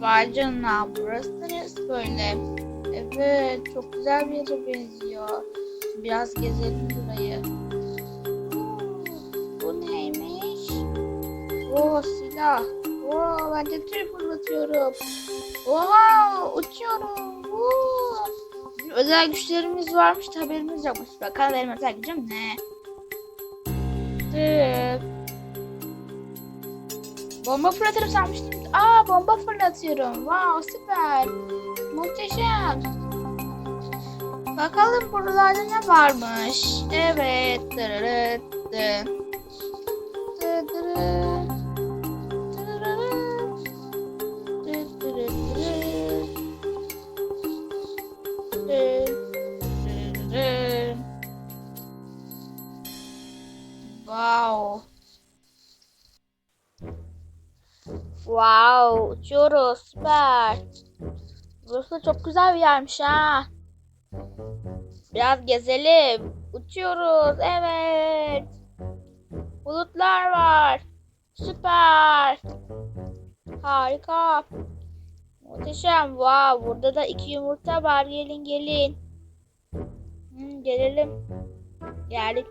Vay canına burası neresi böyle? Evet çok güzel bir yere benziyor. Biraz gezelim burayı. Oo, Bu neymiş? Oo silah. Oo ben de tür fırlatıyorum. Oha uçuyorum. Oo. Özel güçlerimiz varmış haberimiz yokmuş. Bakalım benim özel gücüm ne? Tık. Bomba fırlatırım sanmıştım. Aa bomba fırlatıyorum. Wow süper. Muhteşem. Bakalım buralarda ne varmış. Evet. Dırırıt. dı. Dırırıt. Dırırıt. Dırırıt. Dırırıt. Wow. Wow, uçuyoruz. Süper. Burası da çok güzel bir yermiş ha. Biraz gezelim. Uçuyoruz. Evet. Bulutlar var. Süper. Harika. Muhteşem. Wow, burada da iki yumurta var. Gelin gelin. Hmm, gelelim. Geldik.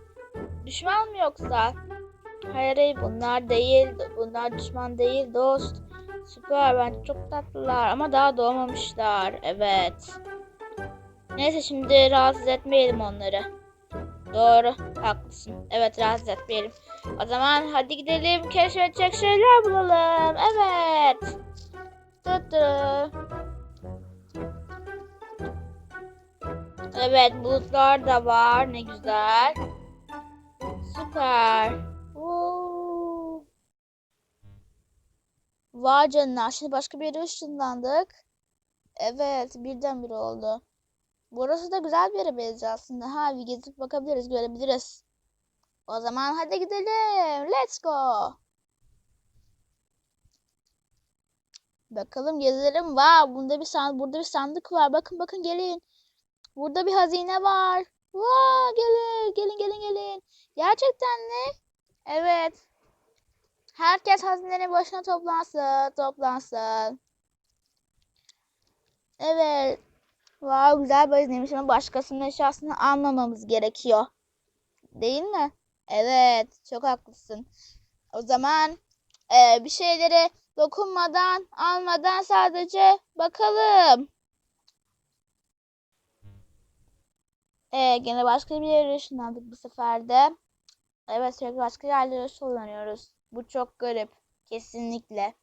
Düşman mı yoksa? Hayır hayır bunlar değil. Bunlar düşman değil dost. Süper ben çok tatlılar ama daha doğmamışlar. Evet. Neyse şimdi rahatsız etmeyelim onları. Doğru haklısın. Evet rahatsız etmeyelim. O zaman hadi gidelim keşfedecek şeyler bulalım. Evet. Tıtı. Evet bulutlar da var ne güzel. Süper. Vay canına. Şimdi başka bir yere ışınlandık. Evet. Birdenbire oldu. Burası da güzel bir yere benziyor aslında. Ha bir gezip bakabiliriz. Görebiliriz. O zaman hadi gidelim. Let's go. Bakalım gezelim. Wow, bunda bir san burada bir sandık var. Bakın bakın gelin. Burada bir hazine var. Wow, gelin gelin gelin gelin. Gerçekten mi? Evet. Herkes hazinenin başına toplansın, toplansın. Evet. Wow, güzel bir hazineymiş ama başkasının eşyasını almamamız gerekiyor. Değil mi? Evet, çok haklısın. O zaman eee, bir şeylere dokunmadan, almadan sadece bakalım. Ee, gene başka bir yere ışınlandık bu sefer de. Evet sürekli başka yerlere ışınlanıyoruz. Bu çok garip. Kesinlikle.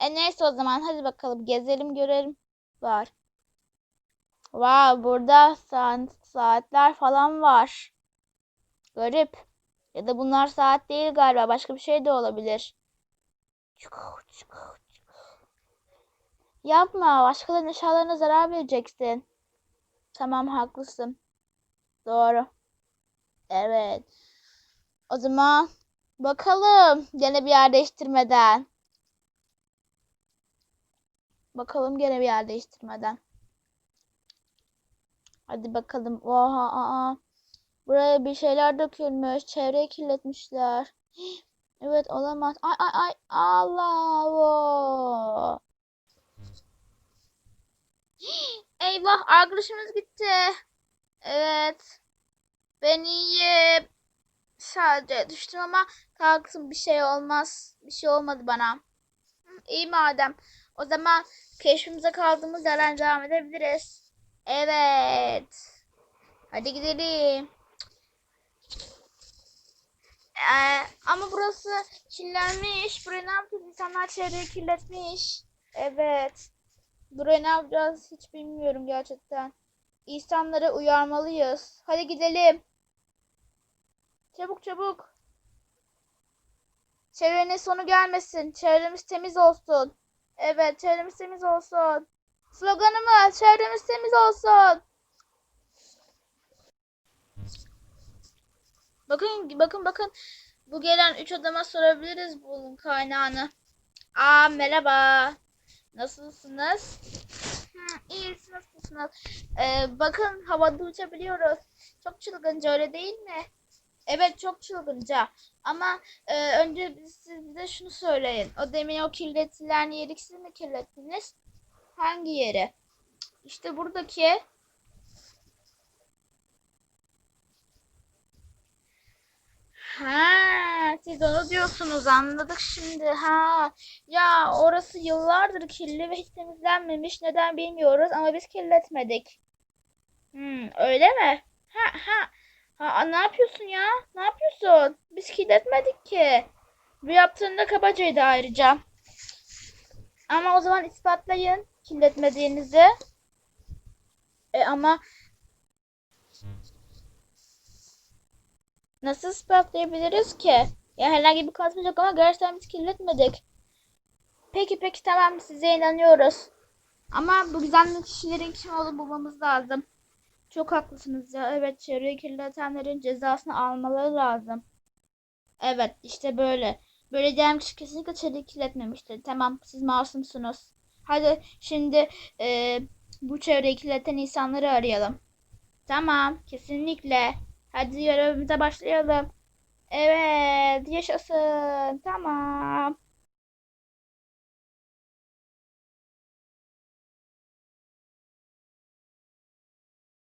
E neyse o zaman hadi bakalım gezelim görelim. Var. Wow burada saat, saatler falan var. Garip. Ya da bunlar saat değil galiba. Başka bir şey de olabilir. Yapma. Başkalarının eşyalarına zarar vereceksin. Tamam haklısın. Doğru. Evet. O zaman bakalım gene bir yer değiştirmeden. Bakalım gene bir yer değiştirmeden. Hadi bakalım. Oha aa. Buraya bir şeyler dökülmüş. Çevreyi kirletmişler. Evet olamaz. Ay ay ay. Allah. Oo. Eyvah arkadaşımız gitti. Evet. Ben iyiyim. Sadece düştüm ama kalktım bir şey olmaz. Bir şey olmadı bana. İyi madem. O zaman keşfimize kaldığımız yerden devam edebiliriz. Evet. Hadi gidelim. Ee, ama burası kirlenmiş. Buraya ne yapacağız? İnsanlar çevreyi kirletmiş. Evet. Buraya ne yapacağız hiç bilmiyorum gerçekten. İnsanları uyarmalıyız. Hadi gidelim. Çabuk çabuk. Çevrenin sonu gelmesin. Çevremiz temiz olsun. Evet çevremiz temiz olsun. Sloganımız çevremiz temiz olsun. Bakın bakın bakın. Bu gelen üç adama sorabiliriz bunun kaynağını. Aa merhaba. Nasılsınız? Hı, iyiyiz nasılsınız? Ee, bakın havada uçabiliyoruz. Çok çılgınca öyle değil mi? Evet çok çılgınca. Ama e, önce siz bize şunu söyleyin. O demin o kirletilen yeri siz mi kirlettiniz? Hangi yeri? İşte buradaki. Ha, siz onu diyorsunuz anladık şimdi. Ha, ya orası yıllardır kirli ve hiç temizlenmemiş. Neden bilmiyoruz ama biz kirletmedik. Hmm, öyle mi? Ha, ha. Ha, ne yapıyorsun ya? Ne yapıyorsun? Biz kirletmedik ki. Bu yaptığında kabacaydı ayrıca. Ama o zaman ispatlayın kirletmediğinizi. E ama nasıl ispatlayabiliriz ki? Ya herhangi bir kanıtımız yok ama gerçekten biz kirletmedik. Peki peki tamam size inanıyoruz. Ama bu gizemli kişilerin kim olduğunu bulmamız lazım. Çok haklısınız ya. Evet çevreyi kirletenlerin cezasını almaları lazım. Evet işte böyle. Böyle diyen kişi kesinlikle çevreyi kirletmemiştir. Tamam siz masumsunuz. Hadi şimdi e, bu çevreyi kirleten insanları arayalım. Tamam kesinlikle. Hadi görevimize başlayalım. Evet yaşasın. Tamam.